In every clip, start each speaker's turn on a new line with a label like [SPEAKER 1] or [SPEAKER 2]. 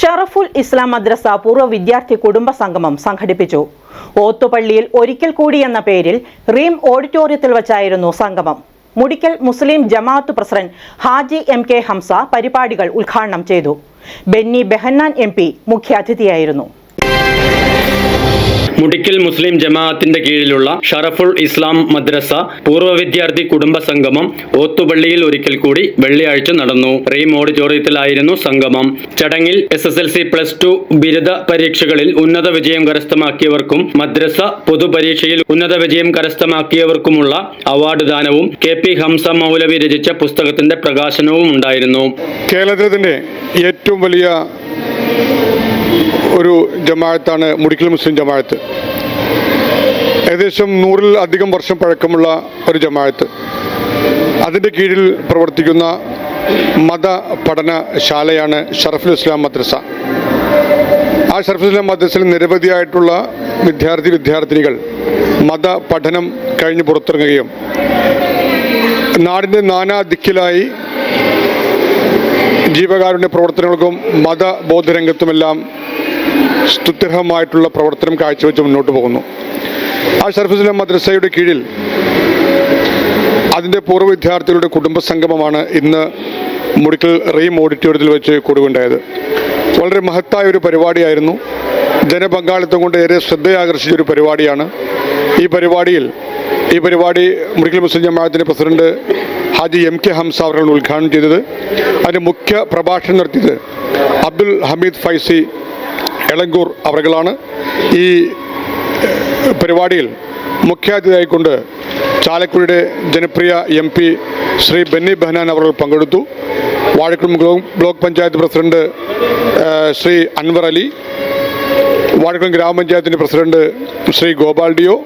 [SPEAKER 1] ഷറഫുൽ ഇസ്ലാം മദ്രസ പൂർവ വിദ്യാർത്ഥി കുടുംബ സംഗമം സംഘടിപ്പിച്ചു. ഓത്തുപള്ളിയിൽ ഒരിക്കൽ കൂടി എന്ന പേരിൽ റീം ഓഡിറ്റോറിയത്തിൽ വച്ചായിരുന്നു സംഗമം. Mudickal Muslim Jamaat president Haji M K Hamsa പരിപാടികൾ ഉദ്ഘാടനം ചെയ്തു. ബെന്നി ബെഹന്നാൻ എം പി മുഖ്യാതിഥിയായിരുന്നു.
[SPEAKER 2] മുടിക്കൽ മുസ്ലിം ജമാഅത്തിന്റെ കീഴിലുള്ള ഷറഫുൾ ഇസ്ലാം മദ്രസ പൂർവ വിദ്യാർത്ഥി കുടുംബ സംഗമം ഓത്തുപള്ളിയിൽ ഒരിക്കൽ കൂടി വെള്ളിയാഴ്ച നടന്നു. റീം ഓഡിറ്റോറിയത്തിലായിരുന്നു സംഗമം. ചടങ്ങിൽ S S L C plus two ബിരുദ പരീക്ഷകളിൽ ഉന്നത വിജയം കരസ്ഥമാക്കിയവർക്കും മദ്രസ പൊതുപരീക്ഷയിൽ ഉന്നത വിജയം കരസ്ഥമാക്കിയവർക്കുമുള്ള അവാർഡ് ദാനവും കെ പി ഹംസ മൗലവി രചിച്ച പുസ്തകത്തിന്റെ പ്രകാശനവും ഉണ്ടായിരുന്നു.
[SPEAKER 3] കേരളത്തിന്റെ ഏറ്റവും വലിയ ഒരു ജമാഅത്താണ് മുടിക്കൽ മുസ്ലിം ജമാഅത്ത്. ഏകദേശം നൂറിൽ അധികം വർഷം പഴക്കമുള്ള ഒരു ജമാഅത്ത്. അതിന്റെ കീഴിൽ പ്രവർത്തിക്കുന്ന മത പഠനശാലയാണ് ഷറഫുൽ ഇസ്ലാം മദ്രസ. ആ ഷറഫുൽ ഇസ്ലാം മദ്രസയിൽ നിരവധിയായിട്ടുള്ള വിദ്യാർത്ഥി വിദ്യാർത്ഥിനികൾ മത പഠനം കഴിഞ്ഞ് പുറത്തിറങ്ങുകയും നാടിന്റെ നാനാ ദിക്കിലായി ജീവകാരുണ്യ പ്രവർത്തനങ്ങൾക്കും മതബോധരംഗത്തുമെല്ലാം സ്തുത്യർഹമായിട്ടുള്ള പ്രവർത്തനം കാഴ്ചവെച്ച് മുന്നോട്ട് പോകുന്നു. ആ ഷർഫുസ്ലാം മദ്രസയുടെ കീഴിൽ അതിന്റെ പൂർവ വിദ്യാർത്ഥികളുടെ കുടുംബ സംഗമമാണ് ഇന്ന് മുടിക്കൽ റീം ഓഡിറ്റോറിയത്തിൽ വെച്ച് കൂടുകയുണ്ടായത് വളരെ മഹത്തായ ഒരു പരിപാടിയായിരുന്നു. ജനപങ്കാളിത്തം കൊണ്ട് ഏറെ ശ്രദ്ധയാകർഷിച്ച ഒരു പരിപാടിയാണ്. ഈ പരിപാടിയിൽ ഈ പരിപാടി മുടിക്കൽ മുസ്ലിം ജമാഅത്തിന്റെ president Haji M K Hamsa അവരാണ് ഉദ്ഘാടനം ചെയ്തത്. അതിന് മുഖ്യ പ്രഭാഷണം നടത്തിയത് അബ്ദുൽ ഹമീദ് ഫൈസി എളങ്കൂർ അവറുകളാണ് ഈ പരിപാടിയിൽ മുഖ്യാതിഥിയായിക്കൊണ്ട് ചാലക്കുടിയുടെ ജനപ്രിയ എം പി ശ്രീ ബെന്നി ബെഹനാൻ അവർ പങ്കെടുത്തു. Vazhakulam block panchayat president Shri Anwar Ali. Vazhakulam ഗ്രാമപഞ്ചായത്തിന്റെ president Shri Gopal Deo.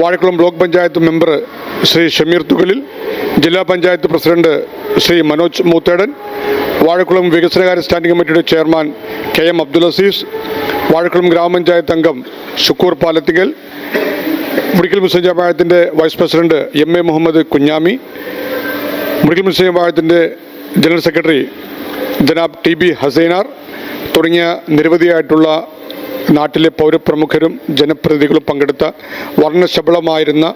[SPEAKER 3] Vazhakulam block panchayat member Shri Shameer Thukalil. ജില്ലാ പഞ്ചായത്ത് പ്രസിഡന്റ് ശ്രീ മനോജ് മൂത്തേടൻ. വാഴക്കുളം വികസനകാര്യ സ്റ്റാൻഡിംഗ് കമ്മിറ്റിയുടെ chairman K M Abdul Azeez Vazhakulam grama panchayat അംഗം Shukoor Palathingal Mudikkal Muslim ജമായത്തിന്റെ vice president M A Muhammad Kunjami Mudickal Muslim ജമായത്തിന്റെ general secretary Janab T B Hasainar തുടങ്ങിയ നിരവധിയായിട്ടുള്ള നാട്ടിലെ പൗരപ്രമുഖരും ജനപ്രതിനിധികളും പങ്കെടുത്ത വർണശബളമായിരുന്ന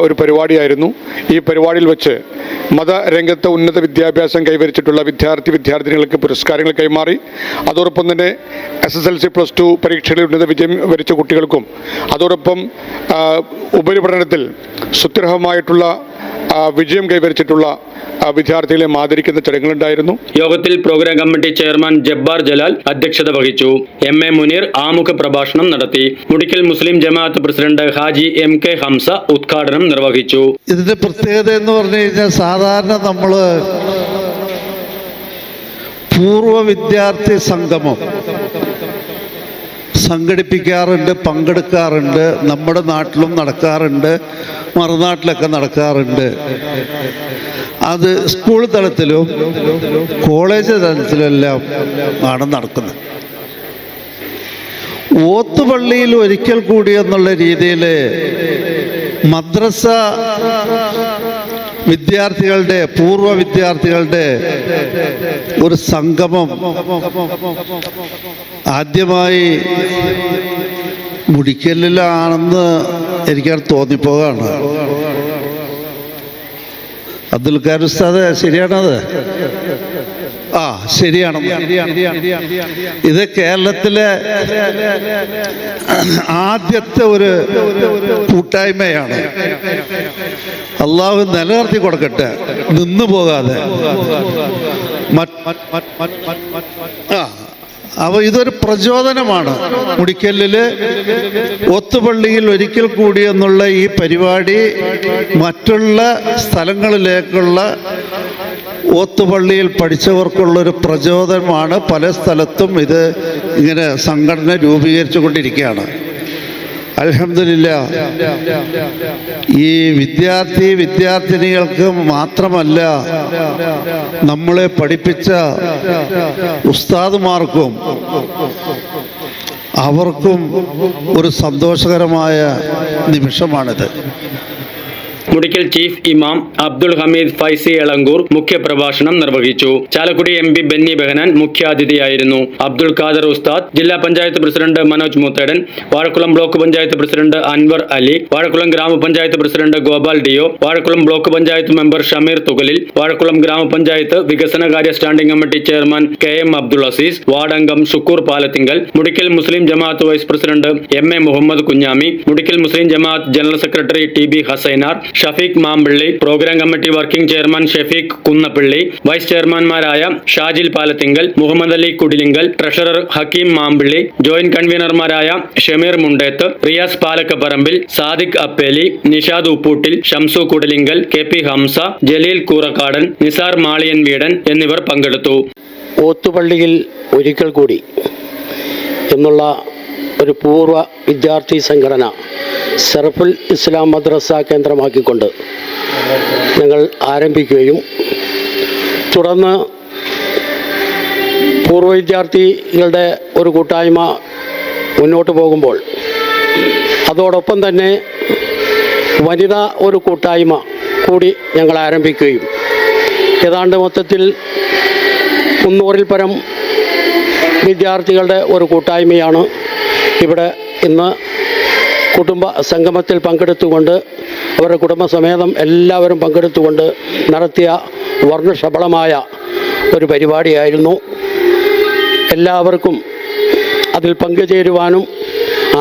[SPEAKER 3] ഒരു പരിപാടിയായിരുന്നു. ഈ പരിപാടിയിൽ വെച്ച് മതരംഗത്ത് ഉന്നത വിദ്യാഭ്യാസം കൈവരിച്ചിട്ടുള്ള വിദ്യാർത്ഥി വിദ്യാർത്ഥിനികൾക്ക് പുരസ്കാരങ്ങൾ കൈമാറി. അതോടൊപ്പം തന്നെ S S L C plus two പരീക്ഷകളിൽ ഉന്നത വിജയം വരിച്ച കുട്ടികൾക്കും അതോടൊപ്പം ഉപരിപഠനത്തിൽ സുത്യർഹമായിട്ടുള്ള ആ, വിജയം കൈവരിച്ചിട്ടുള്ള വിദ്യാർത്ഥികളെ ആദരിക്കുന്ന ചടങ്ങുകളുണ്ടായിരുന്നു.
[SPEAKER 2] യോഗത്തിൽ program committee chairman Jabbar Jalal അധ്യക്ഷത വഹിച്ചു. എം എ മുനീർ ആമുഖ പ്രഭാഷണം നടത്തി. Mudickal Muslim Jamaat president Haji M K Hamsa ഉദ്ഘാടനം നിർവഹിച്ചു.
[SPEAKER 4] ഇതിന്റെ പ്രത്യേകത എന്ന് പറഞ്ഞു കഴിഞ്ഞാൽ സാധാരണ നമ്മൾ പൂർവ വിദ്യാർത്ഥി സംഗമം സംഘടിപ്പിക്കാറുണ്ട് പങ്കെടുക്കാറുണ്ട് നമ്മുടെ നാട്ടിലും നടക്കാറുണ്ട് മറുനാട്ടിലൊക്കെ നടക്കാറുണ്ട്. അത് സ്കൂൾ തലത്തിലും കോളേജ് തലത്തിലെല്ലാം ആണ് നടക്കുന്നത്. ഓത്തുപള്ളിയിൽ ഒരിക്കൽ കൂടി എന്നുള്ള രീതിയിൽ മദ്രസ വിദ്യാർത്ഥികളുടെ പൂർവ വിദ്യാർത്ഥികളുടെ ഒരു സംഗമം ആദ്യമായി മുടിക്കലിലാണെന്ന് എനിക്കത് തോന്നിപ്പോകാണ്. അബ്ദുൽ ഖാർ ശരിയാണത്? ആ ശരിയാണ്. ഇത് കേരളത്തിലെ ആദ്യത്തെ ഒരു കൂട്ടായ്മയാണ്. അള്ളാഹു നിലനിർത്തി കൊടുക്കട്ടെ നിന്നു പോകാതെ. ആ അപ്പൊ ഇതൊരു പ്രചോദനമാണ്. മുടിക്കല്ലിൽ ഒത്തുപള്ളിയിൽ ഒരിക്കൽ കൂടി എന്നുള്ള ഈ പരിപാടി മറ്റുള്ള സ്ഥലങ്ങളിലേക്കുള്ള ഓത്തുപള്ളിയിൽ പഠിച്ചവർക്കുള്ളൊരു പ്രചോദനമാണ്. പല സ്ഥലത്തും ഇത് ഇങ്ങനെ സംഘടന രൂപീകരിച്ചു കൊണ്ടിരിക്കുകയാണ് അലഹമില്ല ഈ വിദ്യാർത്ഥി വിദ്യാർത്ഥിനികൾക്ക് മാത്രമല്ല നമ്മളെ പഠിപ്പിച്ച ഉസ്താദുമാർക്കും അവർക്കും ഒരു സന്തോഷകരമായ നിമിഷമാണിത്.
[SPEAKER 2] മുടിക്കൽ ചീഫ് ഇമാം അബ്ദുൾ ഹമീദ് ഫൈസി എളങ്കൂർ മുഖ്യപ്രഭാഷണം നിർവഹിച്ചു. ചാലക്കുടി എം പി ബെന്നി ബെഹനാൻ മുഖ്യാതിഥിയായിരുന്നു. അബ്ദുൾ ഖാദർ ഉസ്താദ് ജില്ലാ panchayat president Manoj Moothedan Vazhakulam block panchayat president Anwar Ali Vazhakulam grama panchayat president Gopal Deo Vazhakulam block panchayat member Shameer Thukalil Vazhakulam grama panchayat വികസനകാര്യ standing committee chairman K M Abdul Azeez ward അംഗം Shukoor Palathingal Mudickal Muslim Jamaat vice president M A Muhammad Kunjami Mudickal Muslim Jamaat general secretary T B Hasainar Shafeeq Mampilly program committee working chairman Shafeeq Kunnappilly vice ചെയർമാൻമാരായ Shajil Palathingal Muhammad Ali Kudilingal treasurer Hakeem Mampilly joint കൺവീനർമാരായ Shameer Mundeth Riyas Palakkaparambil Sadiq Appeli Nishad Upputtil Shamsu Kudalingal K P Hamza Jaleel Koorakkadan Nisar Maliyan Veedan എന്നിവർ പങ്കെടുത്തു.
[SPEAKER 5] ഓത്തുപള്ളിയിൽ ഒരിക്കൽ കൂടി എന്നുള്ള ഒരു പൂർവ വിദ്യാർത്ഥി സംഘടന സെറഫുൽ ഇസ്ലാം മദ്രസ കേന്ദ്രമാക്കിക്കൊണ്ട് ഞങ്ങൾ ആരംഭിക്കുകയും തുടർന്ന് പൂർവ വിദ്യാർത്ഥികളുടെ ഒരു കൂട്ടായ്മ മുന്നോട്ട് പോകുമ്പോൾ അതോടൊപ്പം തന്നെ വനിതാ ഒരു കൂട്ടായ്മ കൂടി ഞങ്ങൾ ആരംഭിക്കുകയും ഏതാണ്ട് മൊത്തത്തിൽ മുന്നൂറിൽ പരം വിദ്യാർത്ഥികളുടെ ഒരു കൂട്ടായ്മയാണ് ഇവിടെ ഇന്ന് കുടുംബ സംഗമത്തിൽ പങ്കെടുത്തുകൊണ്ട് അവരുടെ കുടുംബസമേതം എല്ലാവരും പങ്കെടുത്തുകൊണ്ട് നടത്തിയ വർണശബളമായ ഒരു പരിപാടിയായിരുന്നു. എല്ലാവർക്കും അതിൽ പങ്കുചേരുവാനും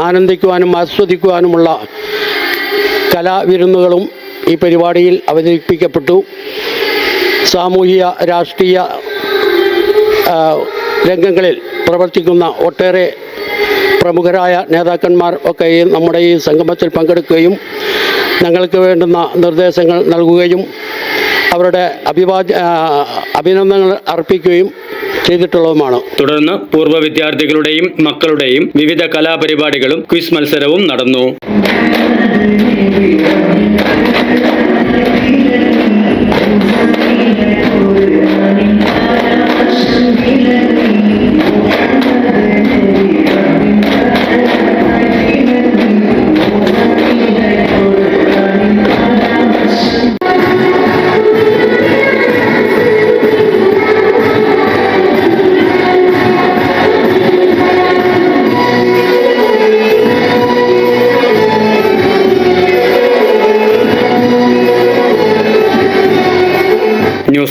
[SPEAKER 5] ആനന്ദിക്കുവാനും ആസ്വദിക്കുവാനുമുള്ള കലാവിരുന്നുകളും ഈ പരിപാടിയിൽ അവതരിപ്പിക്കപ്പെട്ടു. സാമൂഹിക രാഷ്ട്രീയ രംഗങ്ങളിൽ പ്രവർത്തിക്കുന്ന ഒട്ടേറെ പ്രമുഖരായ നേതാക്കന്മാർ ഒക്കെ ഈ നമ്മുടെ ഈ സംഗമത്തിൽ പങ്കെടുക്കുകയും ഞങ്ങൾക്ക് വേണ്ടുന്ന നിർദ്ദേശങ്ങൾ നൽകുകയും അവരുടെ അഭിവാദ്യ ആ, അഭിനന്ദനങ്ങൾ അർപ്പിക്കുകയും ചെയ്തിട്ടുള്ളതുമാണ്.
[SPEAKER 2] തുടർന്ന് പൂർവ വിദ്യാർത്ഥികളുടെയും മക്കളുടെയും വിവിധ കലാപരിപാടികളും ക്വിസ് മത്സരവും നടന്നു.